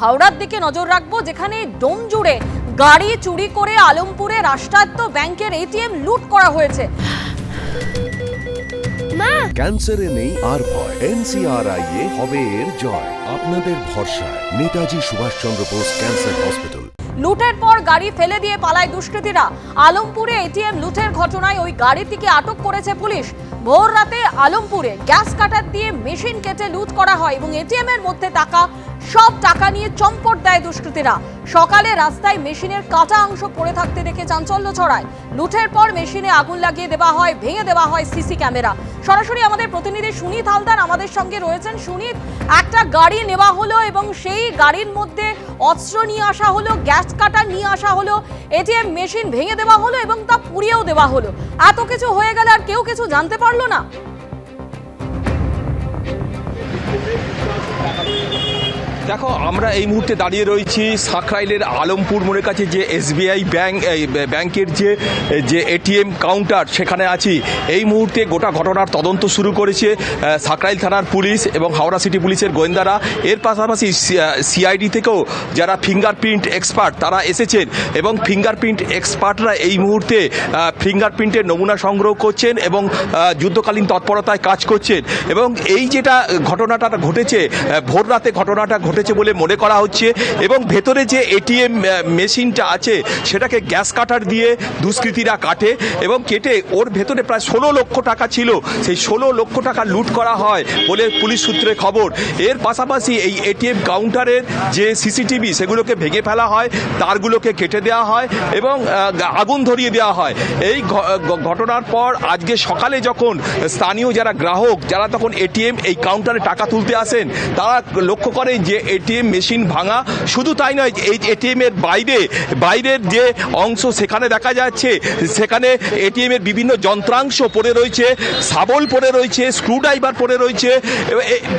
হাওড়ার দিকে নজর রাখব যেখানে ডোম জুড়ে গাড়ি চুরি করে আলমপুরে রাষ্ট্রায়ত্ত ব্যাংকের এটিএম লুট করা হয়েছে। ক্যান্সারে নেই আর ভয়। এনসিআরআই এ হবে এর জয়। আপনাদের ভরসায়। Netaji Subhashchandra Bose cancer hospital. লুটের পর গাড়ি ফেলে দিয়ে পালায় দুষ্কৃতীরা। আলমপুরে এটিএম লুটের ঘটনায় ওই গাড়িটিকে আটক করেছে পুলিশ। ভোর রাতে আলমপুরে গ্যাস কাটার দিয়ে মেশিন কেটে লুট করা হয় এবং এটিএম এর মধ্যে টাকা সব টাকা নিয়ে চম্পট দেয় দুষ্কৃতীরা। সকালে রাস্তায় মেশিনের কাটা অংশ পড়ে থাকতে দেখে চাঞ্চল্য ছড়ায়। লুঠের পর মেশিনে আগুন লাগিয়ে দেওয়া হয়, ভেঙে দেওয়া হয় সিসি ক্যামেরা। সরাসরি আমাদের প্রতিনিধি সুনীত হালদার আমাদের সঙ্গে রয়েছেন। সুনীত, একটা গাড়ি নেওয়া হলো এবং সেই গাড়ির মধ্যে অস্ত্র নিয়ে আসা হলো, গ্যাস কাটার নিয়ে আসা হলো, এটিএম মেশিন ভেঙে দেওয়া হলো এবং তা পুড়িয়েও দেওয়া হলো। এত কিছু হয়ে গেলে আর কেউ কিছু জানতে পারল না? দেখো, আমরা এই মুহূর্তে দাঁড়িয়ে রয়েছি সাকরাইলের আলমপুর মোড়ের কাছে যে এসবিআই ব্যাংক ব্যাংকের যে যে এটিএম কাউন্টার, সেখানে আছি। এই মুহূর্তে গোটা ঘটনার তদন্ত শুরু করেছে সাকরাইল থানার পুলিশ এবং হাওড়া সিটি পুলিশের গোয়েন্দারা। এর পাশাপাশি সিআইডি থেকেও যারা ফিঙ্গারপ্রিন্ট এক্সপার্ট, তারা এসেছেন এবং ফিঙ্গারপ্রিন্ট এক্সপার্টরা এই মুহূর্তে ফিঙ্গারপ্রিন্টের নমুনা সংগ্রহ করছেন এবং যুদ্ধকালীন তৎপরতায় কাজ করছেন। এবং এই যেটা ঘটনাটা ঘটেছে ভোর রাতে ঘটনাটা ঘটেছে বলে মনে করা হচ্ছে এবং ভেতরে যে এটিএম মেশিনটা আছে, সেটাকে গ্যাস কাটার দিয়ে দুষ্কৃতীরা কাটে এবং কেটে ওর ভেতরে প্রায় ষোলো লক্ষ টাকা ছিল। সেই ষোলো লক্ষ টাকা লুট করা হয় বলে পুলিশ সূত্রে খবর। এর পাশাপাশি এই এটিএম কাউন্টারের যে সিসিটিভি, সেগুলোকে ভেঙে ফেলা হয়, তারগুলোকে কেটে দেওয়া হয় এবং আগুন ধরিয়ে দেওয়া হয়। এই ঘটনার পর আজকে সকালে যখন স্থানীয় যারা গ্রাহক, যারা তখন এটিএম এই কাউন্টারে টাকা তুলতে আসেন, তারা লক্ষ্য করেন যে এটিএম মেশিন ভাঙা শুধু তাই নয়, এই এটিএম এর বাইরে, বাইরের যে অংশ সেখানে দেখা যাচ্ছে, সেখানে এটিএমের বিভিন্ন যন্ত্রাংশ পড়ে রয়েছে সাবল পড়ে রয়েছে, স্ক্রুড্রাইভার পড়ে রয়েছে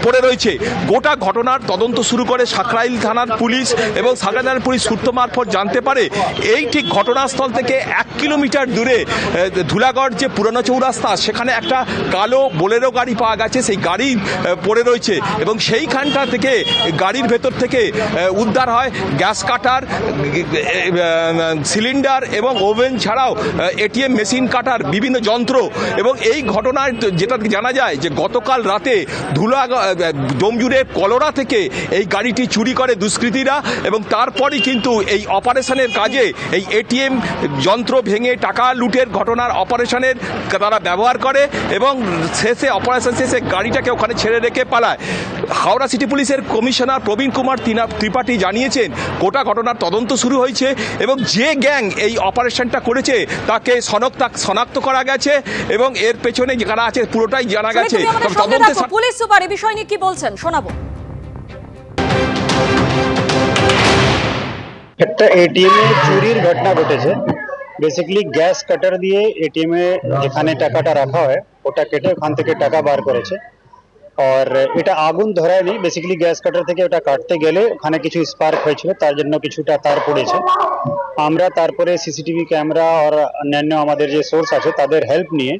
পড়ে রয়েছে। গোটা ঘটনার তদন্ত শুরু করে সাকরাইল থানার পুলিশ এবং সাকরাইল থানার পুলিশ সূত্র মারফত জানতে পারে, এই ঠিক ঘটনাস্থল থেকে এক কিলোমিটার দূরে ধুলাগড় যে পুরনো চৌরাস্তা, সেখানে একটা কালো বোলেরো গাড়ি পাওয়া গেছে, সেই গাড়ি পড়ে রয়েছে এবং সেইখানটা থেকে গাড়ির ভেতর থেকে উদ্ধার হয় গ্যাস কাটার সিলিন্ডার এবং ওভেন ছাড়াও এটিএম মেশিন কাটার বিভিন্ন যন্ত্র। এবং এই ঘটনায় যেটা জানা যায় যে গতকাল রাতে ধুলা ডোমজুড়ে কলোরা থেকে এই গাড়িটি চুরি করে দুষ্কৃতীরা এবং তারপরই কিন্তু এই অপারেশনের কাজে এই এটিএম যন্ত্র ভেঙে টাকা লুটের ঘটনার অপারেশনের তারা ব্যবহার করে এবং শেষে, অপারেশন শেষে গাড়িটাকে ওখানে ছেড়ে রেখে পালায়। হাওড়া সিটি পুলিশের কমিশনার প্রবীণ কুমার তিনা- ত্রিপাঠী জানিয়েছেন গোটা ঘটনার তদন্ত শুরু হয়েছে এবং যে গ্যাং এই অপারেশনটা করেছে তাকে শনাক্ত শনাক্ত করা গেছে এবং এর পেছনে যারা আছে পুরোটাই জানা গেছে। তদন্তে পুলিশ সুপার এই বিষয় নিয়ে কি বলছেন? শোনাবো। একটা এটিএম এ চুরির ঘটনা ঘটেছে। বেসিক্যালি গ্যাস কাটার দিয়ে এটিএম এ যেখানে টাকাটা রাখা হয় ওটা কেটে ওখান থেকে টাকা বার করেছে। আর এটা আগুন ধরায়নি। বেসিক্যালি গ্যাস কাটার থেকে ওটা কাটতে গেলে ওখানে কিছু স্পার্ক হয়েছিল, তার জন্য কিছুটা তার পড়েছে। আমরা তারপরে সিসিটিভি ক্যামেরা আর অন্যান্য আমাদের যে সোর্স আছে, তাদের হেল্প নিয়ে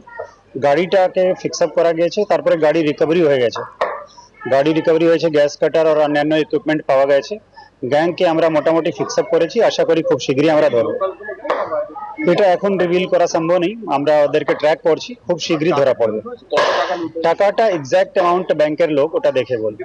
গাড়িটাকে ফিক্স আপ করা গিয়েছে। তারপরে গাড়ি রিকভারি হয়ে গেছে। গাড়ি রিকভারি হয়েছে গ্যাস কাটার আর অন্যান্য ইকুইপমেন্ট পাওয়া গেছে। গ্যাংকে আমরা মোটামুটি ফিক্স আপ করেছি। আশা করি খুব শীঘ্রই আমরা ধরবো। এটা এখন রিভিল করা সম্ভব নেই। আমরা ওদেরকে ট্র্যাক করছি। খুব শীঘ্রই ধরা পড়বে। টাকাটা এক্সাক্ট অ্যামাউন্ট ব্যাংকের লোক ওটা দেখে বলবে।